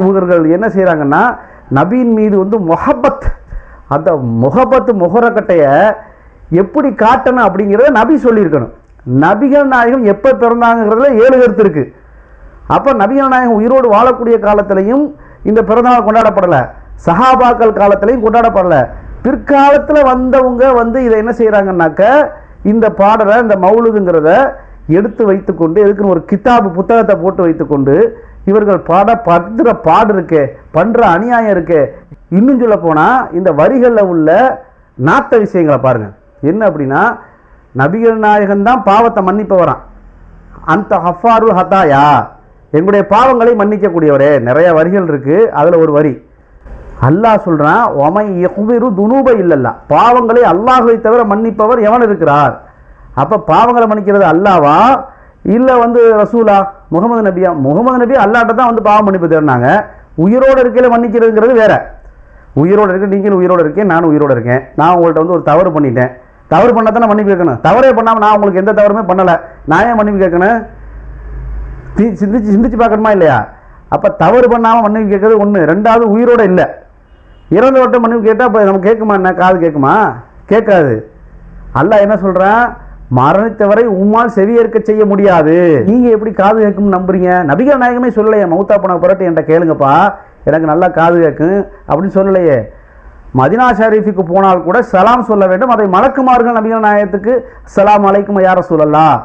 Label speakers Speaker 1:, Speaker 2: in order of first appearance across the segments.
Speaker 1: இவர்கள் என்ன செய்கிறாங்கன்னா நபியின் மீது வந்து முஹப்பத் அந்த முகபத் முகரக்கட்டையை எப்படி காட்டணும் அப்படிங்கிறத நபி சொல்லியிருக்கணும். நபிகள் நாயகம் எப்போ பிறந்தாங்கிறதுல ஏழு கருத்து இருக்கு. அப்போ நபிகள் நாயகம் உயிரோடு வாழக்கூடிய காலத்திலையும் இந்த பிறந்தநாள் கொண்டாடப்படலை. சஹாபாக்கள் காலத்திலையும் கொண்டாடப்படலை. பிற்காலத்தில் வந்தவங்க வந்து இதை என்ன செய்கிறாங்கன்னாக்க இந்த பாடலை இந்த மௌலுதுங்கிறத எடுத்து வைத்துக்கொண்டு எதுக்குன்னு ஒரு கித்தாபு புத்தகத்தை போட்டு வைத்துக்கொண்டு இவர்கள் பாட படுற பாடு இருக்கு பண்ணுற அநியாயம் இருக்கு. இன்னும் சொல்ல போனால் இந்த வரிகளில் உள்ள நாத்த விஷயங்களை பாருங்க. என்ன அப்படின்னா நபிகள் நாயகன் தான் பாவத்தை மன்னிப்பவரான் அந்த ஹஃபாரு ஹதாயா. எங்களுடைய பாவங்களை மன்னிக்கக்கூடியவரே. நிறைய வரிகள் இருக்கு. அதில் ஒரு வரி. அல்லாஹ் சொல்கிறான் ஒமை யஹ்பிரு துனூப இல்லல்லா. பாவங்களை அல்லாஹை தவிர மன்னிப்பவர் எவன் இருக்கிறார்? அப்போ பாவங்களை மன்னிக்கிறது அல்லாவா? இல்லை வந்து ரசூலா? முகமது நபியா முகமது நபி அல்லாட்ட தான் வந்து பாவம் மன்னிப்பு தேடினாங்க. உயிரோடு இருக்கையில் மன்னிக்கிறதுங்கிறது வேற. உயிரோடு இருக்க நீங்களும் உயிரோடு இருக்கேன் நானும் உயிரோடு இருக்கேன். நான் உங்கள்கிட்ட வந்து ஒரு தவறு பண்ணிட்டேன். தவறு பண்ணால் தானே மன்னிப்பு கேட்கணும். தவறே பண்ணாமல் நான் உங்களுக்கு எந்த தவறுமே பண்ணலை. நான் ஏன் மன்னிப்பு கேட்கணும்? சிந்திச்சு சிந்திச்சு பார்க்கணுமா இல்லையா? அப்போ தவறு பண்ணாமல் மன்னிப்பு கேட்கறது ஒன்று ரெண்டாவது உயிரோட இல்லை. இறந்தவர்கிட்ட மன்னிப்பு கேட்டால் இப்போ நம்ம கேட்குமா என்ன? காது கேட்குமா? கேட்காது. அல்ல என்ன சொல்கிறான் மரணித்தவரை உம்மால் செவியேற்க செய்ய முடியாது. நீங்கள் எப்படி காது கேட்கும் நம்புறீங்க? நபிகள் நாயகமே சொல்லலையே மௌத்தா போன புரட்டு என்கிட்ட கேளுங்கப்பா. எனக்கு நல்லா காது கேட்கும் அப்படின்னு சொல்லலையே. மதினா ஷரீஃபுக்கு போனால் கூட சலாம் சொல்ல வேண்டும். அதை மலக்குமார்கள் நபிகள் நாயகத்துக்கு சலாம் அலைக்கும் யார சொல்லலாம்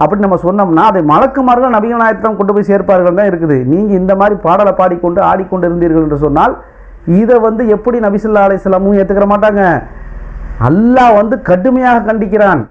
Speaker 1: அப்படின்னு நம்ம சொன்னோம்னா அதை மலக்குமார்கள் நபிகள் நாயகத்திடம் கொண்டு போய் சேர்ப்பார்கள் தான் இருக்குது. நீங்கள் இந்த மாதிரி பாடலை பாடிக்கொண்டு ஆடிக்கொண்டு இருந்தீர்கள் என்று சொன்னால் இதை வந்து எப்படி நபிசுல்லா அலையாமும் ஏற்றுக்கிற மாட்டாங்க? அல்லாஹ் வந்து கடுமையாக கண்டிக்கிறான்.